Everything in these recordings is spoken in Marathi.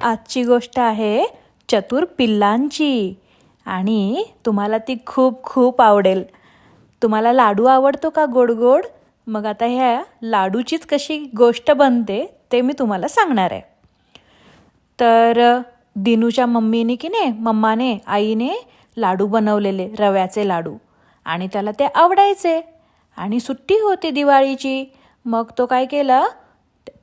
आजची गोष्ट आहे चतुर पिल्लांची. आणि तुम्हाला ती खूप खूप आवडेल. तुम्हाला लाडू आवडतो का गोड गोड मग आता ह्या लाडूचीच कशी गोष्ट बनते ते मी तुम्हाला सांगणार आहे. तर दिनूच्या मम्मीने की नाही मम्माने आईने लाडू बनवलेले रव्याचे लाडू. आणि त्याला ते आवडायचे. आणि सुट्टी होती दिवाळीची. मग तो काय केलं?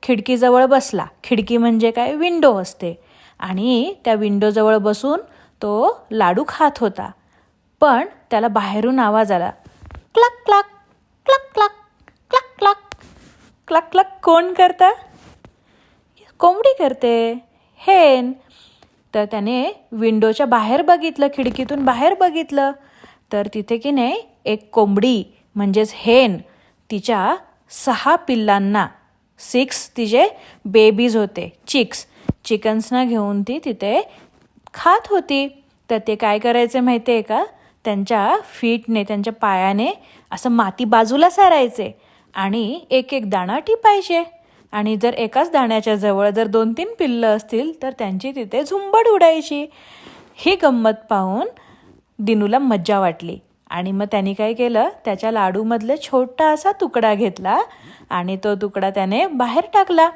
खिडकीजवळ बसला. खिडकी म्हणजे काय? विंडो असते. आणि त्या विंडोजवळ बसून तो लाडू खात होता. पण त्याला बाहेरून आवाज आला. क्लक क्लक क्लक क्लक क्लक क्लक. क्लक क्लक कोण करता? कोंबडी करते. हेन. तर त्याने विंडोच्या बाहेर बघितलं खिडकीतून बाहेर बघितलं. तर तिथे की नाही एक कोंबडी म्हणजेच हेन तिच्या सहा पिल्लांना सिक्स तिचे बेबीज होते. चिक्स चिकन्सना घेऊन ती तिथे खात होती. तर ते काय करायचे माहिती आहे का? त्यांच्या फीटने त्यांच्या पायाने असं माती बाजूला सारायचे आणि एक एक दाणा टिपायचे. आणि जर एकाच दाण्याच्या जवळ जर दोन तीन पिल्लं असतील तर त्यांची तिथे झुंबड उडायची. ही गंमत पाहून दिनूला मज्जा वाटली. आणि मग त्यांनी काय केलं? त्याच्या लाडूमधले छोटा असा तुकडा घेतला आणि तो तुकडा त्याने बाहेर टाकला.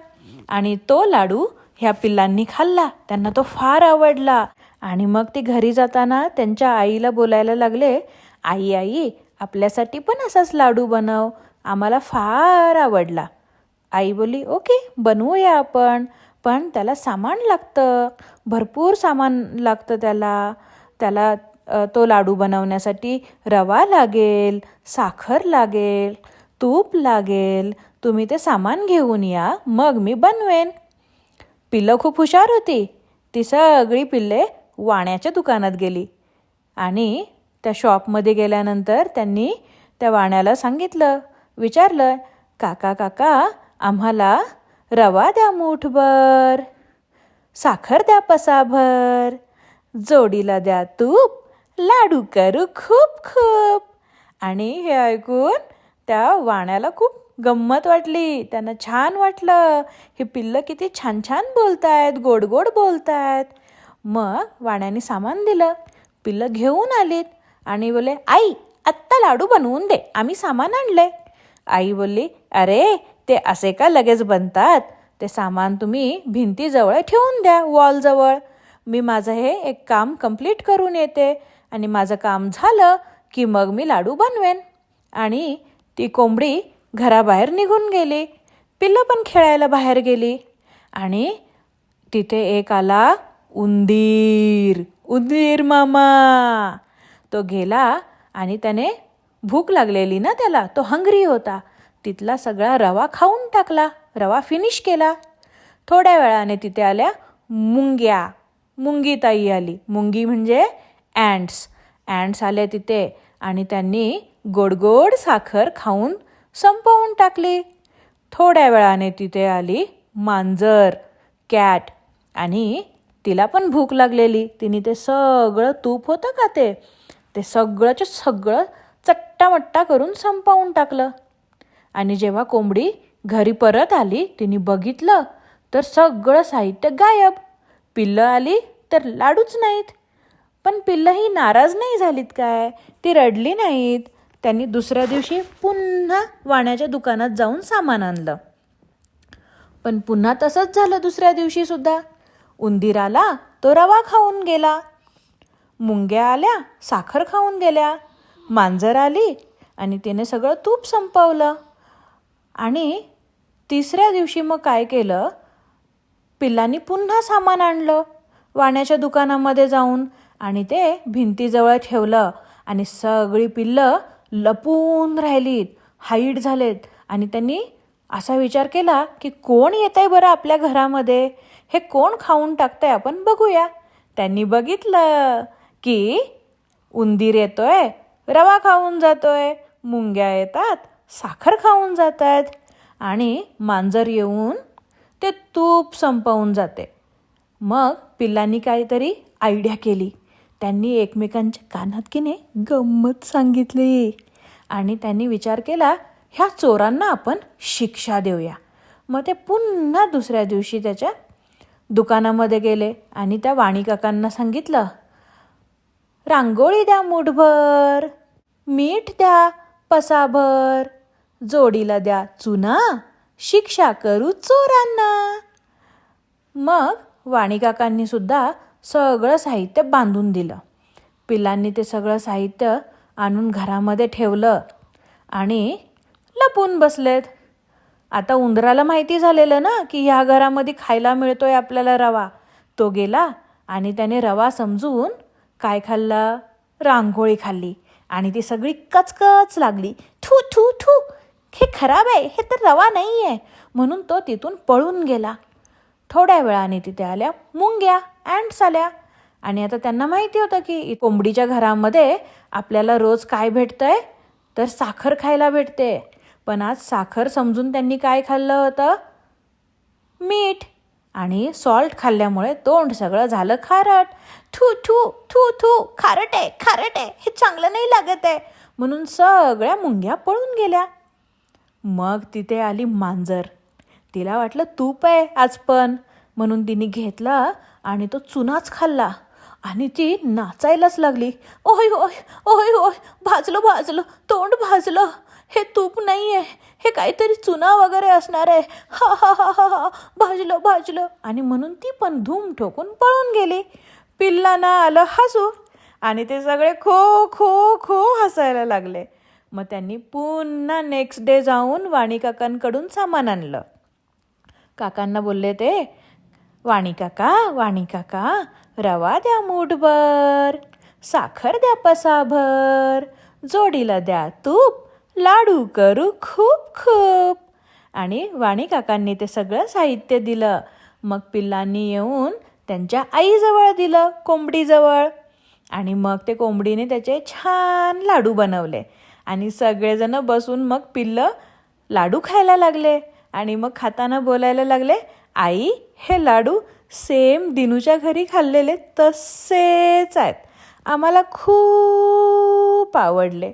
आणि तो लाडू ह्या पिल्लांनी खाल्ला. त्यांना तो फार आवडला. आणि मग ते घरी जाताना त्यांच्या आईला बोलायला लागले आई आई आपल्यासाठी पण असाच लाडू बनव. आम्हाला फार आवडला. आई बोली ओके बनवूया आपण. पण त्याला सामान लागतं. भरपूर सामान लागतं त्याला. त्याला तो लाडू बनवण्यासाठी रवा लागेल साखर लागेल तूप लागेल. तुम्ही ते सामान घेऊन या मग मी बनवेन. पिल्लं खूप हुशार होती. ती सगळी पिल्ले वाण्याच्या दुकानात गेली. आणि त्या शॉपमध्ये गेल्यानंतर त्यांनी त्या वाण्याला सांगितलं विचारलं काका काका आम्हाला रवा द्या मूठभर साखर द्या पसाभर जोडीला द्या तूप लाडू करू खूप खूप. आणि हे ऐकून त्या वाण्याला खूप गंमत वाटली. त्यांना छान वाटलं. हे पिल्लं किती छान छान बोलतायत गोड गोड बोलतायत. मग वाण्याने सामान दिलं. पिल्लं घेऊन आलीत. आणि बोले आई आत्ता लाडू बनवून दे. आम्ही सामान आणलंय. आई बोलली अरे ते असे का लगेच बनतात? ते सामान तुम्ही भिंतीजवळ ठेवून द्या वॉलजवळ. मी माझं हे एक काम कंप्लीट करून येते. आणि माझं काम झालं की मग मी लाडू बनवेन. आणि ती कोंबडी घराबाहेर निघून गेली. पिल्लं पण खेळायला बाहेर गेली. आणि तिथे एक आला उंदीर. उंदीर मामा! तो गेला आणि त्याने भूक लागलेली ना त्याला. तो हंगरी होता. तिथला सगळा रवा खाऊन टाकला. रवा फिनिश केला. थोड्या वेळाने तिथे आल्या मुंग्या. मुंगी ताई आली. मुंगी म्हणजे अँड्स अँड्स आले तिथे आणि त्यांनी गोडगोड साखर खाऊन संपवून टाकली. थोड्या वेळाने तिथे आली मांजर कॅट आणि तिला पण भूक लागलेली. तिने ते सगळं तूप होतं का ते? ते सगळंच्या सगळं चट्टामट्टा करून संपवून टाकलं. आणि जेव्हा कोंबडी घरी परत आली तिने बघितलं तर सगळं साहित्य गायब. पिल्लं आली तर लाडूच नाहीत. पण पिल्लं ही नाराज नाही झालीत काय? ती रडली नाहीत. त्यांनी दुसऱ्या दिवशी पुन्हा वाण्याच्या दुकानात जाऊन सामान आणलं. पण पुन्हा तसंच झालं दुसऱ्या दिवशी सुद्धा. उंदीर आला तो रवा खाऊन गेला. मुंग्या आल्या साखर खाऊन गेल्या. मांजर आली आणि तिने सगळं तूप संपवलं. आणि तिसऱ्या दिवशी मग काय केलं? पिल्लांनी पुन्हा सामान आणलं. वाण्याच्या दुकानामध्ये जाऊन आणि ते भिंतीजवळ ठेवलं आणि सगळी पिल्लं लपून राहिलीत हाईट झालेत. आणि त्यांनी असा विचार केला की कोण येत आहे बरं आपल्या घरामध्ये? हे कोण खाऊन टाकतंय आपण बघूया. त्यांनी बघितलं की उंदीर येतोय रवा खाऊन जातोय मुंग्या येतात साखर खाऊन जात आहेत आणि मांजर येऊन ते तूप संपवून जाते. मग पिल्लांनी काहीतरी आयडिया केली. त्यांनी एकमेकांच्या कानात की नाही गंमत सांगितली. आणि त्यांनी विचार केला ह्या चोरांना आपण शिक्षा देऊया. मग ते पुन्हा दुसऱ्या दिवशी त्याच्या दुकानामध्ये गेले आणि त्या वाणी काकांना सांगितलं रांगोळी द्या मुठभर. मीठ द्या पसाभर. जोडीला द्या चुना. शिक्षा करू चोरांना. मग वाणी काकांनी सुद्धा सगळं साहित्य बांधून दिलं. पिलांनी ते सगळं साहित्य आणून घरामध्ये ठेवलं आणि लपून बसलेत. आता उंदराला माहिती झालेलं ना की ह्या घरामध्ये खायला मिळतोय आपल्याला रवा. तो गेला आणि त्याने रवा समजून काय खाल्ला? रांगोळी खाल्ली आणि ती सगळी कचकच लागली. थू थू थू. हे खराब आहे हे तर रवा नाही आहे म्हणून तो तिथून पळून गेला. थोड्या वेळाने तिथे आल्या मुंग्या. अँड्स आल्या. आणि आता त्यांना माहिती होतं की कोंबडीच्या घरामध्ये आपल्याला रोज काय भेटतंय? तर साखर खायला भेटते. पण आज साखर समजून त्यांनी काय खाल्लं होतं? मीठ. आणि सॉल्ट खाल्ल्यामुळे तोंड सगळं झालं खारट. थू थू थू थू खारट आहे खारट आहे. हे चांगलं नाही लागत आहे. म्हणून सगळ्या मुंग्या पळून गेल्या. मग तिथे आली मांजर. तिला वाटलं तूप आहे आज पण. म्हणून तिने घेतला आणि तो चुनाच खाल्ला. आणि ती नाचायलाच लागली. ओय ओय ओय ओय भाजलं भाजलं तोंड भाजलं. हे तूप नाही आहे हे काहीतरी चुना वगैरे असणार आहे. हा हा हा हा हा. भाजलं भाजलं. आणि म्हणून ती पण धूम ठोकून पळून गेली. पिल्लांना आलं हसू. आणि ते सगळे खो खो खो हसायला लागले. मग त्यांनी पुन्हा नेक्स्ट डे जाऊन वाणी काकांकडून सामान आणलं. काकांना बोलले ते वाणी काका वाणी काका रवा द्या मूठभर साखर द्या पसाभर जोडीला द्या तूप लाडू करू खूप खूप. आणि वाणी काकांनी ते सगळं साहित्य दिलं. मग पिल्लांनी येऊन त्यांच्या आईजवळ दिलं कोंबडीजवळ. आणि मग ते कोंबडीने त्याचे छान लाडू बनवले. आणि सगळेजण बसून मग पिल्लं लाडू खायला लागले. आणि मग खाताना बोलायला लागले आई हे लाडू सेम दिनूच्या घरी खाल्लेले तसेच आहेत. आम्हाला खूप आवडले.